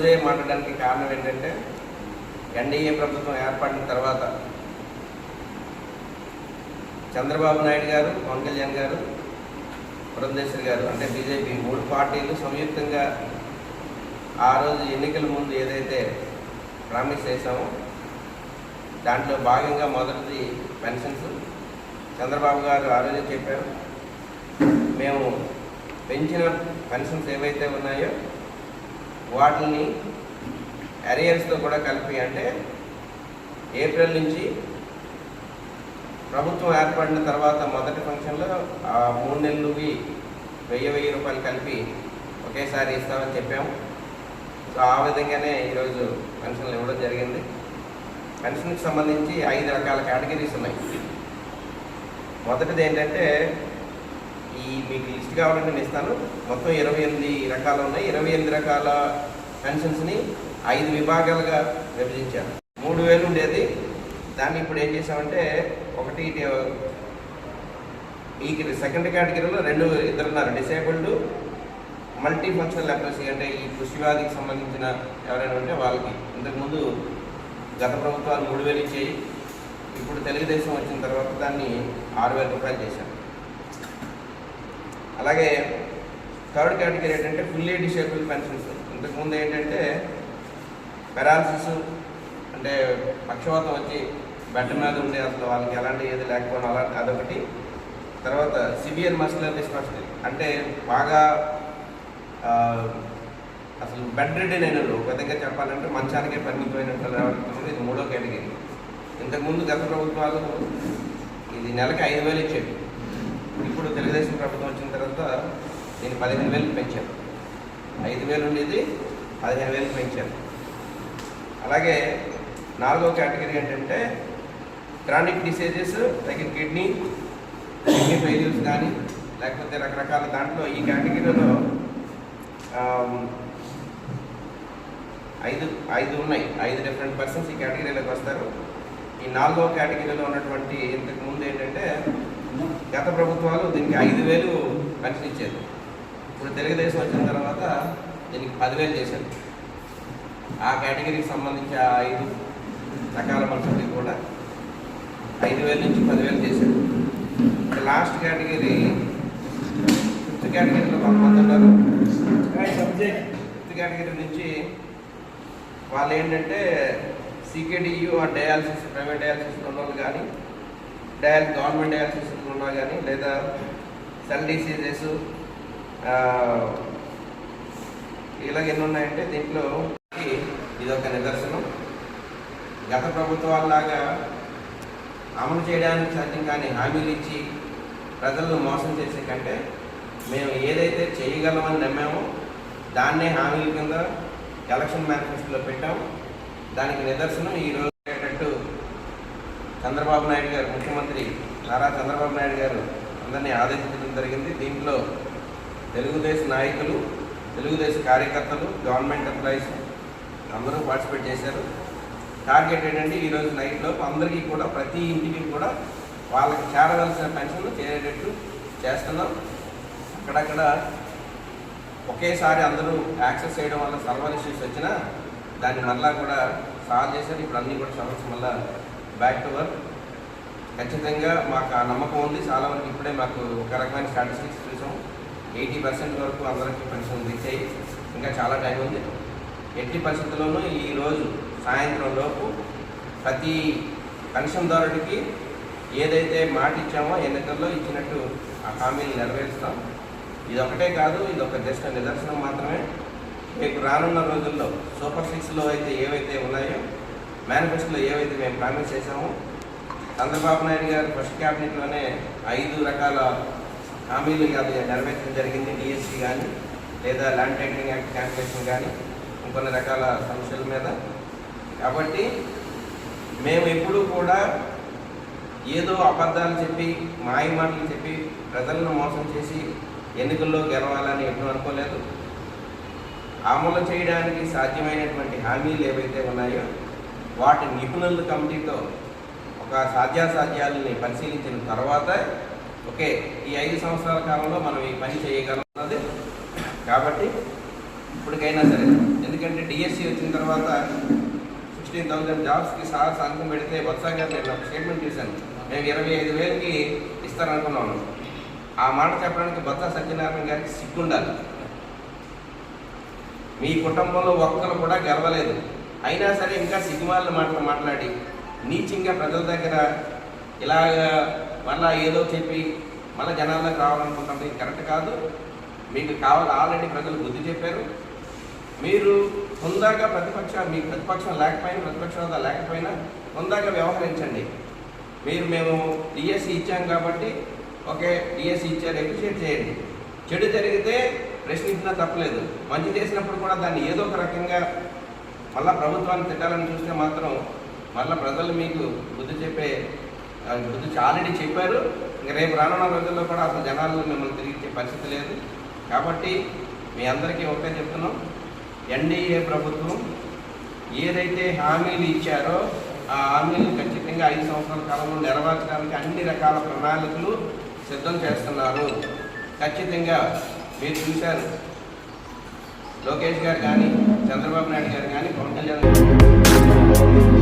రోజే మాట్లాడడానికి కారణం ఏంటంటే ఎన్డీఏ ప్రభుత్వం ఏర్పడిన తర్వాత చంద్రబాబు నాయుడు గారు పవన్ కళ్యాణ్ గారు పురంధేశ్వరి గారు అంటే బీజేపీ మూడు పార్టీలు సంయుక్తంగా ఆ రోజు ఎన్నికల ముందు ఏదైతే ప్రామిస్ చేశామో దాంట్లో భాగంగా మొదటిది పెన్షన్స్. చంద్రబాబు గారు ఆ రోజే చెప్పారు మేము పెంచిన పెన్షన్స్ ఏవైతే ఉన్నాయో వాటిని అరియర్స్తో కూడా కలిపి అంటే ఏప్రిల్ నుంచి ప్రభుత్వం ఏర్పడిన తర్వాత మొదటి ఫంక్షన్లో ఆ మూడు నెలలువి వెయ్యి వెయ్యి రూపాయలు కలిపి ఒకేసారి ఇస్తామని చెప్పాము సో ఆ విధంగానే ఈరోజు పెన్షన్లు ఇవ్వడం జరిగింది. పెన్షన్కి సంబంధించి ఐదు రకాల కేటగిరీస్ ఉన్నాయి. మొదటిది ఏంటంటే ఈ మీకు లిస్ట్ కావాలంటే నేను ఇస్తాను. మొత్తం ఇరవై ఎనిమిది రకాలు ఉన్నాయి. ఇరవై ఎనిమిది రకాల పెన్షన్స్ని ఐదు విభాగాలుగా విభజించారు. మూడు వేలు ఉండేది. దాన్ని ఇప్పుడు ఏం చేసామంటే ఒకటి ఈ సెకండ్ కేటగిరీలో రెండు ఇద్దరు ఉన్నారు డిసేబుల్డ్ మల్టీ ఫంక్షనల్ లెప్రసీ అంటే ఈ కృషివాదికి సంబంధించిన ఎవరైనా ఉంటే వాళ్ళకి. ఇంతకుముందు గత ప్రభుత్వాలు మూడు వేలు ఇచ్చేయి. ఇప్పుడు తెలుగుదేశం వచ్చిన తర్వాత దాన్ని ఆరు వేల రూపాయలు చేశారు. అలాగే థర్డ్ కేటగిరీ ఏంటంటే ఫుల్లీ డిసేబుల్ పెన్షన్స్. ఇంతకుముందు ఏంటంటే పెరాలసిస్ అంటే పక్షవాతం వచ్చి బెడ్ మీద ఉండే అసలు వాళ్ళకి ఎలాంటి ఏది లేకపోవడం అలా అదొకటి. తర్వాత సివియర్ మస్కులర్ డిస్ట్రాక్షన్ అంటే బాగా అసలు బెడ్ రెడీ అయిన ఒక పెద్దగా చెప్పాలంటే మంచానికే పరిమితమైనట్టు రావడం ఇది మూడో కేటగిరీ. ఇంతకుముందు గత ప్రభుత్వాలు ఇది నెలకి ఐదు వేలు ఇచ్చేది ఇప్పుడు తెలుగుదేశం ప్రభుత్వం వచ్చిన తర్వాత దీన్ని పదిహేను వేలు పెంచారు ఐదు వేలు ఉండేది పదిహేను వేలు పెంచారు అలాగే నాలుగో కేటగిరీ ఏంటంటే chronic diseases like kidney kidney failures కానీ లేకపోతే రకరకాల దాంట్లో ఈ కేటగిరీలో ఐదు ఐదు ఉన్నాయి. ఐదు డిఫరెంట్ పర్సన్స్ ఈ కేటగిరీలోకి వస్తారు. ఈ నాలుగో కేటగిరీలో ఉన్నటువంటి ఇంతకు ముందు ఏంటంటే గత ప్రభుత్వాలు దీనికి ఐదు వేలు పెన్షన్ ఇచ్చారు. ఇప్పుడు తెలుగుదేశం వచ్చిన తర్వాత దీనికి పదివేలు చేశారు. ఆ కేటగిరీకి సంబంధించి ఆ ఐదు రకాల మనుషులకి కూడా ఐదు వేల నుంచి పదివేలు చేశారు. లాస్ట్ కేటగిరీ ఫిఫ్త్ కేటగిరీలో కొంతమంది ఉన్నారు. ఫిఫ్త్ కేటగిరీ నుంచి వాళ్ళు ఏంటంటే సికేడియు ఆ డయాలసిస్ ప్రైవేట్ డయాలసిస్ ఉన్న వాళ్ళు కానీ డయాల్ గవర్నమెంట్ డయాలసిస్లు ఉన్నా కానీ లేదా సెల్ డిసీజెస్ ఇలాగ ఎన్ని ఉన్నాయంటే దీంట్లో ఇది ఒక నిదర్శనం. గత ప్రభుత్వాల్లాగా అమలు చేయడానికి సాధ్యం కానీ హామీలు ఇచ్చి ప్రజలను మోసం చేసే కంటే మేము ఏదైతే చేయగలమని నమ్మామో దాన్నే హామీల కింద ఎలక్షన్ మేనిఫెస్టోలో పెట్టాము దానికి నిదర్శనం ఈరోజు చంద్రబాబు నాయుడు గారు ముఖ్యమంత్రి నారా చంద్రబాబు నాయుడు గారు అందరినీ ఆదేశించడం జరిగింది. దీంట్లో తెలుగుదేశం నాయకులు తెలుగుదేశం కార్యకర్తలు గవర్నమెంట్ ఎంప్లాయీస్ అందరూ పార్టిసిపేట్ చేశారు. టార్గెట్ ఏంటంటే ఈరోజు నైట్లో అందరికీ కూడా ప్రతి ఇంటికి కూడా వాళ్ళకి చేరవలసిన పెన్షన్ చేరేటట్టు చేస్తున్నాం. అక్కడక్కడ ఒకేసారి అందరూ యాక్సెస్ చేయడం వల్ల సర్వర్ ఇష్యూస్ వచ్చినా దాన్ని మళ్ళా కూడా సాల్వ్ చేశారు. ఇప్పుడు అన్నీ కూడా సమస్య మళ్ళీ బ్యాక్ టు వర్క్ ఖచ్చితంగా మాకు ఆ నమ్మకం ఉంది. చాలా వరకు ఇప్పుడే మాకు ఒక రకమైన స్టాటిస్టిక్స్ చూసాం. ఎయిటీ పర్సెంట్ వరకు అందరికీ పెన్షన్ రీచ్ అయ్యి ఇంకా చాలా టైం ఉంది. ఎట్టి పరిస్థితుల్లోనూ ఈరోజు సాయంత్రం లోపు ప్రతి పెన్షన్దారుడికి ఏదైతే మాట ఇచ్చామో ఎన్నికల్లో ఇచ్చినట్టు ఆ హామీలు నెరవేరుస్తాం. ఇది ఒకటే కాదు ఇది ఒక జస్ట్ నిదర్శనం మాత్రమే. రేపు రానున్న రోజుల్లో సూపర్ సిక్స్లో అయితే ఏవైతే ఉన్నాయో మేనిఫెస్టోలో ఏవైతే మేము ప్రామిస్ చేశామో చంద్రబాబు నాయుడు గారు ఫస్ట్ క్యాబినెట్లోనే ఐదు రకాల హామీలు అది నెరవేర్చడం జరిగింది. డిఎస్సి కానీ లేదా ల్యాండ్ టైటిలింగ్ యాక్ట్ క్యాన్సిలేషన్ కానీ ఇంకొన్ని రకాల సమస్యల మీద. కాబట్టి మేము ఎప్పుడూ కూడా ఏదో అబద్ధాలు చెప్పి మాయ మాటలు చెప్పి ప్రజలను మోసం చేసి ఎన్నికల్లో గెలవాలని ఎప్పుడు అనుకోలేదు. అమలు చేయడానికి సాధ్యమైనటువంటి హామీలు ఏవైతే ఉన్నాయో వాటి నిపుణుల కమిటీతో ఒక సాధ్యాసాధ్యాలని పరిశీలించిన తర్వాత ఓకే ఈ ఐదు సంవత్సరాల కాలంలో మనం ఈ పని చేయగలన్నది కాబట్టి ఇప్పటికైనా సరే ఎందుకంటే డిఎస్సి వచ్చిన తర్వాత సిక్స్టీన్ థౌసండ్ జాబ్స్కి సార్ సంతకం పెడితే బొత్స గారు నేను ఒక స్టేట్మెంట్ చేశాను. మేము ఇరవై ఐదు వేలకి ఇస్తారనుకున్నాను. ఆ మాట చెప్పడానికి బొత్స సత్యనారాయణ గారికి సిగ్గుండాలి. మీ కుటుంబంలో ఒక్కరు కూడా గెలవలేదు. అయినా సరే ఇంకా సిగ్గుమాలిన మాటలు మాట్లాడి నీచంగా ప్రజల దగ్గర ఇలాగ మళ్ళా ఏదో చెప్పి మళ్ళీ జనాల్లోకి రావాలనుకుంటుంది కరెక్ట్ కాదు. మీకు కావాలి ఆల్రెడీ ప్రజలు బుద్ధి చెప్పారు. మీరు హుందాగా ప్రతిపక్ష మీ ప్రతిపక్షం లేకపోయినా ప్రతిపక్ష హోదా లేకపోయినా హుందాగా వ్యవహరించండి. మీరు మేము డిఎస్సి ఇచ్చాం కాబట్టి ఓకే డిఎస్సి ఇచ్చారు అప్రిషియేట్ చేయండి. చెడు జరిగితే ప్రశ్నించినా తప్పలేదు. మంచి చేసినప్పుడు కూడా దాన్ని ఏదో ఒక రకంగా మళ్ళా ప్రభుత్వాన్ని తిట్టాలని చూస్తే మాత్రం మళ్ళీ ప్రజలు మీకు బుద్ధి చెప్పే బుద్ధి ఆల్రెడీ చెప్పారు. ఇంక రేపు రానున్న రోజుల్లో కూడా అసలు జనాలు మిమ్మల్ని తిరిగిచ్చే పరిస్థితి లేదు. కాబట్టి మీ అందరికీ ఒకటే చెప్తున్నాం. ఎన్డీఏ ప్రభుత్వం ఏదైతే హామీలు ఇచ్చారో ఆ హామీలు ఖచ్చితంగా ఐదు సంవత్సరాల కాలంలో నెరవేర్చడానికి అన్ని రకాల ప్రణాళికలు సిద్ధం చేస్తున్నారు. ఖచ్చితంగా మీరు చూశారు. లోకేష్ గారు కానీ చంద్రబాబు నాయుడు గారు కానీ పవన్ కళ్యాణ్